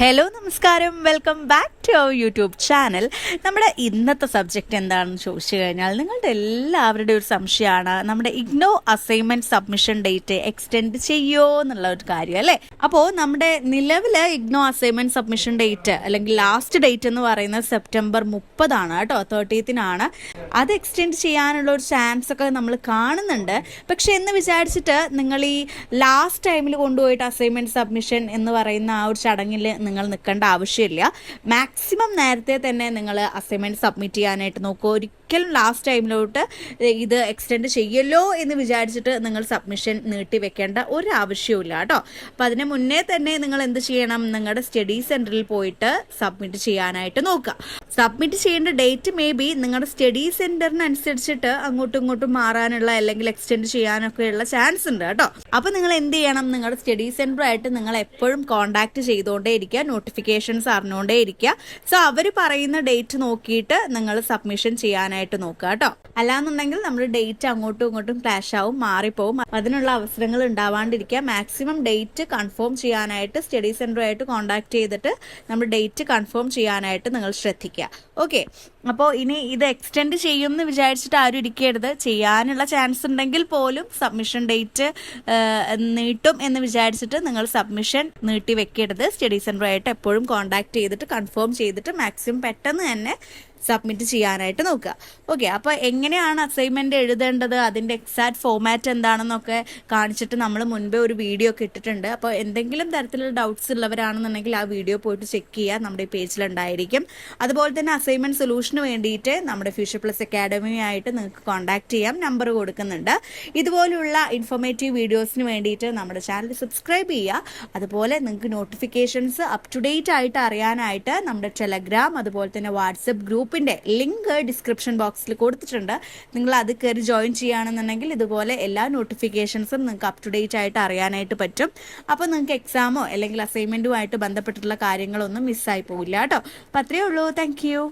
Hello നമസ്കാരം. Welcome back to our YouTube channel നമ്മുടെ ഇന്നത്തെ സബ്ജക്റ്റ് എന്താണെന്ന് ചോദിച്ചു കഴിഞ്ഞാൽ നിങ്ങളുടെ എല്ലാവരുടെയും ഒരു സംശയമാണ്. നമ്മുടെ IGNOU assignment submission date extend ചെയ്യോ എന്നുള്ള ഒരു കാര്യം അല്ലേ? അപ്പോൾ നമ്മുടെ നിലവിൽ ഇഗ്നോ അസൈൻമെന്റ് സബ്മിഷൻ ഡേറ്റ് അല്ലെങ്കിൽ ലാസ്റ്റ് ഡേറ്റ് എന്ന് പറയുന്നത് സെപ്റ്റംബർ മുപ്പതാണ് കേട്ടോ തേർട്ടീത്തിനാണ് അത് എക്സ്റ്റെൻഡ് ചെയ്യാനുള്ള ഒരു ചാൻസ് ഒക്കെ നമ്മൾ കാണുന്നുണ്ട്. പക്ഷെ എന്ന് വിചാരിച്ചിട്ട് നിങ്ങൾ ഈ ലാസ്റ്റ് ടൈമിൽ കൊണ്ടുപോയിട്ട് അസൈൻമെന്റ് സബ്മിഷൻ എന്ന് പറയുന്ന ആ ഒരു ചടങ്ങിൽ നിങ്ങൾ നിൽക്കേണ്ട ആവശ്യമില്ല. മാക്സിമം നേരത്തെ തന്നെ നിങ്ങൾ അസൈൻമെന്റ് സബ്മിറ്റ് ചെയ്യാനായിട്ട് നോക്കുക ഒരിക്കലും ലാസ്റ്റ് ടൈമിലോട്ട് ഇത് എക്സ്റ്റെൻഡ് ചെയ്യല്ലോ എന്ന് വിചാരിച്ചിട്ട് നിങ്ങൾ സബ്മിഷൻ നീട്ടി വെക്കേണ്ട ഒരു ആവശ്യവുമില്ല കേട്ടോ. അപ്പം അതിന് മുന്നേ തന്നെ നിങ്ങൾ എന്ത് ചെയ്യണം? നിങ്ങളുടെ സ്റ്റഡി സെന്ററിൽ പോയിട്ട് സബ്മിറ്റ് ചെയ്യാനായിട്ട് നോക്കുക. സബ്മിറ്റ് ചെയ്യേണ്ട ഡേറ്റ് മേ ബി നിങ്ങളുടെ സ്റ്റഡി സെന്ററിനനുസരിച്ചിട്ട് അങ്ങോട്ടും ഇങ്ങോട്ടും മാറാനുള്ള അല്ലെങ്കിൽ എക്സ്റ്റെൻഡ് ചെയ്യാനൊക്കെയുള്ള ചാൻസ് ഉണ്ട് കേട്ടോ. അപ്പോൾ നിങ്ങൾ എന്ത് ചെയ്യണം? നിങ്ങളുടെ സ്റ്റഡി സെന്ററുമായിട്ട് നിങ്ങൾ എപ്പോഴും കോൺടാക്ട് ചെയ്തുകൊണ്ടേ ഇരിക്കുക നോട്ടിഫിക്കേഷൻസ് അറിഞ്ഞുകൊണ്ടേ ഇരിക്കുക. സോ അവർ പറയുന്ന ഡേറ്റ് നോക്കിയിട്ട് നിങ്ങൾ സബ്മിഷൻ ചെയ്യാനായിട്ട് നോക്കുക കേട്ടോ. അല്ലാന്നുണ്ടെങ്കിൽ നമ്മുടെ ഡേറ്റ് അങ്ങോട്ടും ഇങ്ങോട്ടും ക്ലാഷ് ആവും മാറിപ്പോവും. അതിനുള്ള അവസരങ്ങൾ ഉണ്ടാവാണ്ടിരിക്കുക. മാക്സിമം ഡേറ്റ് കൺഫേം ചെയ്യാനായിട്ട് സ്റ്റഡി സെന്ററുമായിട്ട് കോൺടാക്ട് ചെയ്തിട്ട് നമ്മൾ ഡേറ്റ് കൺഫേം ചെയ്യാനായിട്ട് നിങ്ങൾ ശ്രദ്ധിക്കുക. ഓക്കെ അപ്പോൾ ഇനി ഇത് എക്സ്റ്റെൻഡ് ചെയ്യും എന്ന് വിചാരിച്ചിട്ട് ആരും ഇരിക്കരുത്. ചെയ്യാനുള്ള ചാൻസ് ഉണ്ടെങ്കിൽ പോലും സബ്മിഷൻ ഡേറ്റ് നീട്ടും എന്ന് വിചാരിച്ചിട്ട് നിങ്ങൾ സബ്മിഷൻ നീട്ടി വെക്കരുത്. സ്റ്റഡി സെന്ററുമായിട്ട് എപ്പോഴും കോൺടാക്ട് ചെയ്തിട്ട് കൺഫേം ചെയ്തിട്ട് മാക്സിമം പെട്ടെന്ന് തന്നെ സബ്മിറ്റ് ചെയ്യാനായിട്ട് നോക്കുക. ഓക്കെ അപ്പോൾ എങ്ങനെയാണ് അസൈൻമെന്റ് എഴുതേണ്ടത്? അതിന്റെ എക്സാക്ട് ഫോമാറ്റ് എന്താണെന്നൊക്കെ കാണിച്ചിട്ട് നമ്മൾ മുൻപേ ഒരു വീഡിയോ ഒക്കെ ഇട്ടിട്ടുണ്ട്. അപ്പോൾ എന്തെങ്കിലും തരത്തിലുള്ള ഡൗട്ട്സ് ഉള്ളവരാണെന്നുണ്ടെങ്കിൽ ആ വീഡിയോ പോയിട്ട് ചെക്ക് ചെയ്യുക. നമ്മുടെ ഈ പേജിലുണ്ടായിരിക്കും അതുപോലെ തന്നെ അസൈൻമെന്റ് സൊല്യൂഷന് വേണ്ടിയിട്ട് നമ്മുടെ ഫ്യൂച്ചർ പ്ലസ് അക്കാഡമിയുമായിട്ട് നിങ്ങൾക്ക് കോൺടാക്ട് ചെയ്യാം. നമ്പർ കൊടുക്കുന്നുണ്ട്. ഇതുപോലുള്ള ഇൻഫോർമേറ്റീവ് വീഡിയോസിന് വേണ്ടിയിട്ട് നമ്മുടെ ചാനൽ സബ്സ്ക്രൈബ് ചെയ്യുക. അതുപോലെ നിങ്ങൾക്ക് നോട്ടിഫിക്കേഷൻസ് അപ് ടു ഡേറ്റ് ആയിട്ട് അറിയാനായിട്ട് നമ്മുടെ ടെലഗ്രാം അതുപോലെ തന്നെ വാട്സപ്പ് ഗ്രൂപ്പിന്റെ ലിങ്ക് ഡിസ്ക്രിപ്ഷൻ ബോക്സിൽ കൊടുത്തിട്ടുണ്ട്. നിങ്ങൾ അത് കയറി ജോയിൻ ചെയ്യുകയാണെന്നുണ്ടെങ്കിൽ ഇതുപോലെ എല്ലാ നോട്ടിഫിക്കേഷൻസും നിങ്ങൾക്ക് അപ് ടു ഡേറ്റ് ആയിട്ട് അറിയാനായിട്ട് പറ്റും. അപ്പോൾ നിങ്ങൾക്ക് എക്സാമോ അല്ലെങ്കിൽ അസൈൻമെന്റുമായിട്ട് ബന്ധപ്പെട്ടിട്ടുള്ള കാര്യങ്ങളൊന്നും മിസ്സായി പോകില്ല കേട്ടോ. അപ്പോൾ അത്രയേ ഉള്ളൂ. താങ്ക്